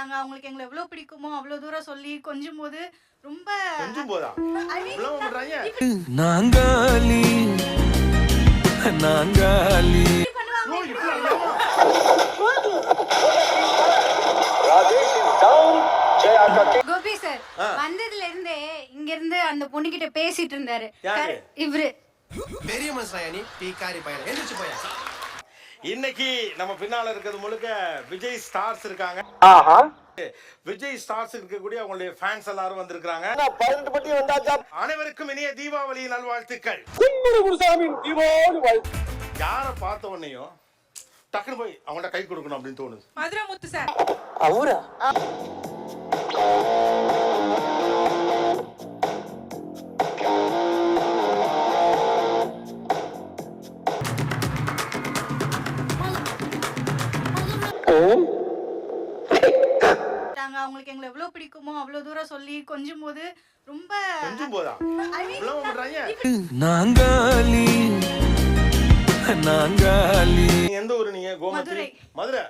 நாங்க அவங்களுக்கு எங்களை எவ்வளவு பிடிக்குமோ அவ்வளவு தூரம் சொல்லி கொஞ்சும் போது ரொம்ப நாங்காலி நாங்காலி? கோபி சார் வந்ததுல இருந்தே இங்க இருந்து அந்த பொண்ணுகிட்ட பேசிட்டு இருந்தாரு. இவரு. பெரிய மனுஷனா நீ? பீக்காரி பையன்? எந்திரிச்சு போயா? இன்னைக்கு நம்ம பின்னால இருக்கிறது முழுக்க விஜய் ஸ்டார்ஸ் இருக்காங்க. விஜய் ஸ்டார்ஸ் இருக்கக்கூடிய அவங்களுடைய ஃபேன்ஸ் எல்லாரும் வந்திருக்காங்க பதினெட்டு பட்டி வந்தாச்சா அனைவருக்கும் இனிய தீபாவளி நல்வாழ்த்துக்கள். யார பார்த்த உடனேயும் டக்குனு போய் அவங்கள்ட்ட கை கொடுக்கணும் அப்படின்னு தோணுது. மதுரை முத்து சார். அவரா? நாங்க அவங்களுக்கு எங்களை எவ்வளவு பிடிக்குமோ அவ்வளவு தூரம் சொல்லி கொஞ்சும் போது ரொம்ப நாங்காலி நாங்காலி. நீங்க எந்த ஊரு நீங்க? கோமதி? மதுரை.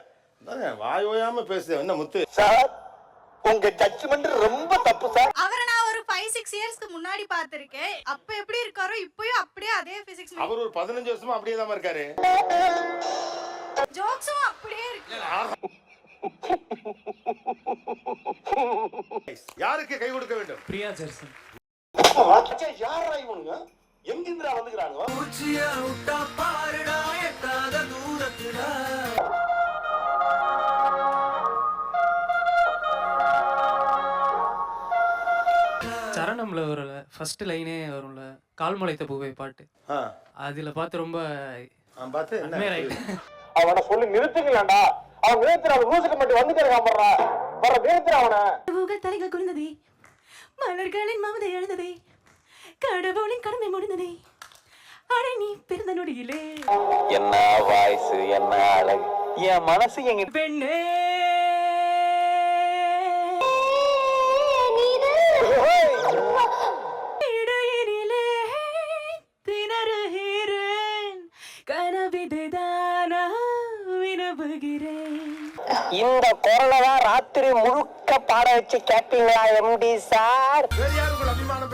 வாய் ஓயாம பேசுது என்ன முத்து? சார் உங்க ஜட்ஜ்மெண்ட் ரொம்ப தப்பு சார். அவரை நான் ஒரு ஃபைவ் சிக்ஸ் இயர்ஸ்க்கு முன்னாடி பார்த்திருக்கேன். அப்ப எப்படி இருக்காரோ இப்பயும் அப்படியே அதே பிசிக்ஸ் அவர் ஒரு பதினஞ்சு வருஷமா அப்படியே தான் இருக்காரு. ஜோக்ஸும் அப்படியே இருக்கு. யாருக்கு கை கொடுக்க வேண்டும்? பிரியா ஜெர்சன் யாரா இவனுங்க? எங்கிருந்துடா வந்துக்கிறாங்க சரணம்ல வரும்ல ஃபர்ஸ்ட் லைனே வரும்ல கால் முளைத்த பூவை பாட்டு. ஆ, அதுல பார்த்து ரொம்ப பார்த்து அவனை சொல்லி நிறுத்துங்களேன்டா அவன் நிறுத்துற அவன் லூசுக்கு மட்டும் வந்து கிடக்காம வர்றா. வர நிறுத்துற அவனை. பூகள் தலைகள் குனிந்ததே. மலர்களின் மமதை எழுந்ததே கடவுளின் கடமை முடிந்ததே. அடை நீ பிறந்த நொடியிலே. என்ன வாய்ஸ் என்ன அழகு. என் மனசு எங்க பெண்ணே. இடையினிலே திணறுகிறேன். வினவுகிறேன் இந்த குரலை தான் ராத்திரி முழுக்க பாட வச்சு கேட்பீங்களா எம்டி சார்? அபிமானம்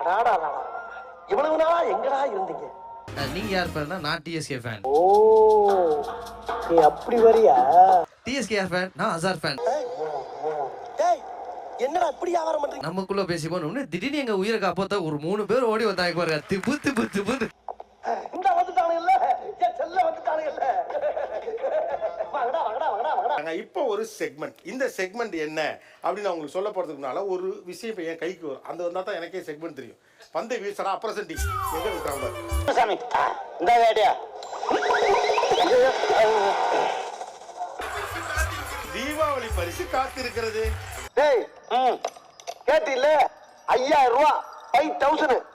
அடாடா இவ்வளவு நாளா எங்கடா இருந்தீங்க? நீங்க யார் ஃபேன் நான் டிஎஸ்கே ஃபேன் ஓ நீ அப்படி வரியா? டிஎஸ்கே யார் ஃபேன் நான் அசார் ஃபேன் டேய் என்னடா இப்படி வியாபாரம் பண்றீங்க? நமக்குள்ள பேசி போனோம்னு திடீர்னு எங்க உயிரை காப்பாத்த ஒரு மூணு பேர் ஓடி வந்தாங்க பாருங்க. திபு திபு திபு வாங்கடா வாங்கடா வாங்கடா வாங்கடா. நாங்க இப்போ ஒரு செக்மெண்ட் இந்த செக்மெண்ட் என்ன? அப்படின்னு நான் உங்களுக்கு சொல்ல போறதுக்கு முன்னால ஒரு விஷயம் என் கைக்கு வரும். அந்த வந்தா தான் எனக்கே செக்மெண்ட் தெரியும். பந்தை வீசடா அப்ரசன்டிங் எங்க இருக்கிறாங்க சாமி இந்த ஐடியா தீபாவளி பரிசு காத்திருக்கிறது. டேய் கேட்டில்ல? ஐயாயிரம் ரூபா ஃபைவ் தௌசண்ட்